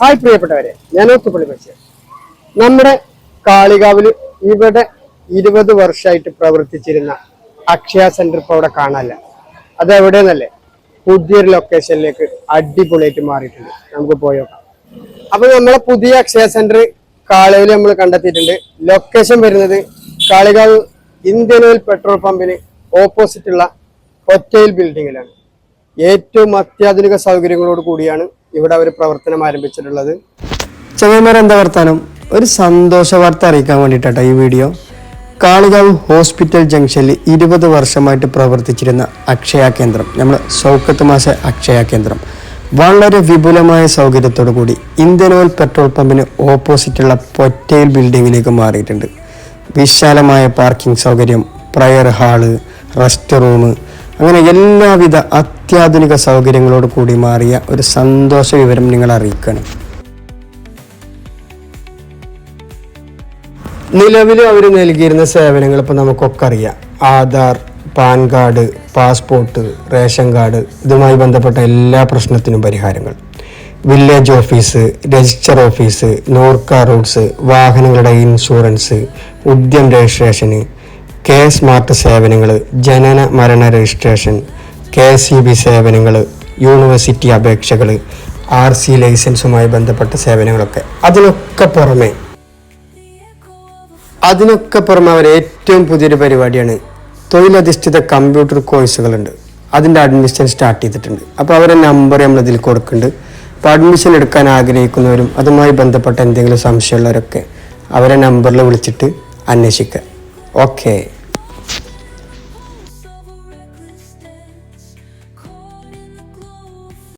Hi പ്രിയപ്പെട്ടവരെ ഞാൻ ഒത്തുപള്ളി ബഷീർ. നമ്മുടെ കാളികാവിൽ ഇവിടെ ഇരുപത് വർഷമായിട്ട് പ്രവർത്തിച്ചിരുന്ന അക്ഷയ സെന്റർ ഇപ്പോൾ അവിടെ കാണാനില്ല. അത് എവിടെയെന്നല്ലേ? പുതിയൊരു ലൊക്കേഷനിലേക്ക് അടിപൊളിയായിട്ട് മാറിയിട്ടുണ്ട്. നമുക്ക് പോയി നോക്കാം. അപ്പൊ നമ്മളെ പുതിയ അക്ഷയ സെന്റർ കാളികാവിൽ നമ്മൾ കണ്ടെത്തിയിട്ടുണ്ട്. ലൊക്കേഷൻ വരുന്നത് കാളികാവ് ഇന്ത്യൻ ഓയിൽ പെട്രോൾ പമ്പിന് ഓപ്പോസിറ്റ് ഉള്ള ഒറ്റയിൽ ബിൽഡിങ്ങിലാണ് ഏറ്റവും അത്യാധുനിക സൗകര്യങ്ങളോട് കൂടിയാണ് ഇവിടെ അവർ പ്രവർത്തനം ആരംഭിച്ചിട്ടുള്ളത്. ചങ്ങന്മാർ എന്താ വർത്താനം? ഒരു സന്തോഷ വാർത്ത അറിയിക്കാൻ വേണ്ടിയിട്ടാട്ടോ ഈ വീഡിയോ. കാളികാവ് ഹോസ്പിറ്റൽ ജംഗ്ഷനിൽ ഇരുപത് വർഷമായിട്ട് പ്രവർത്തിച്ചിരുന്ന അക്ഷയ കേന്ദ്രം നമ്മൾ സൗക്കത്ത് മാസ അക്ഷയ കേന്ദ്രം. വളരെ വിപുലമായ സൗകര്യത്തോടു കൂടി ഇന്ത്യൻ ഓയിൽ പെട്രോൾ പമ്പിന് ഓപ്പോസിറ്റുള്ള പൊറ്റയിൽ ബിൽഡിങ്ങിലേക്ക് മാറിയിട്ടുണ്ട്. വിശാലമായ പാർക്കിംഗ് സൗകര്യം പ്രയർ ഹാൾ റെസ്റ്റ് റൂം അങ്ങനെ എല്ലാവിധ അത്യാധുനിക സൗകര്യങ്ങളോട് കൂടി മാറിയ ഒരു സന്തോഷ വിവരം നിങ്ങൾ അറിയിക്കണം. നിലവിൽ അവർ നൽകിയിരുന്ന സേവനങ്ങൾ ഇപ്പോൾ നമുക്കൊക്കെ അറിയാം. Aadhaar PAN card passport ration card ഇതുമായി ബന്ധപ്പെട്ട എല്ലാ പ്രശ്നത്തിനും പരിഹാരങ്ങൾ. Village office register office NORKA roots വാഹനങ്ങളുടെ ഇൻഷുറൻസ് ഉദ്യം രജിസ്ട്രേഷന് കെ സ്മാർട്ട് സേവനങ്ങൾ ജനന മരണ രജിസ്ട്രേഷൻ കെ സി ബി സേവനങ്ങൾ യൂണിവേഴ്സിറ്റി അപേക്ഷകൾ ആർ സി ലൈസൻസുമായി ബന്ധപ്പെട്ട സേവനങ്ങളൊക്കെ. അതിനൊക്കെ പുറമെ അതിനൊക്കെ പുറമെ അവർ ഏറ്റവും പുതിയൊരു പരിപാടിയാണ് തൊഴിലധിഷ്ഠിത കമ്പ്യൂട്ടർ കോഴ്സുകളുണ്ട്. അതിന്റെ അഡ്മിഷൻ സ്റ്റാർട്ട് ചെയ്തിട്ടുണ്ട്. അപ്പോൾ അവരെ നമ്പർ നമ്മളിതിൽ കൊടുക്കുന്നുണ്ട്. അപ്പോൾ അഡ്മിഷൻ എടുക്കാൻ ആഗ്രഹിക്കുന്നവരും അതുമായി ബന്ധപ്പെട്ട എന്തെങ്കിലും സംശയമുള്ളവരൊക്കെ അവരെ നമ്പറിൽ വിളിച്ചിട്ട് അന്വേഷിക്കുക. ഓക്കേ.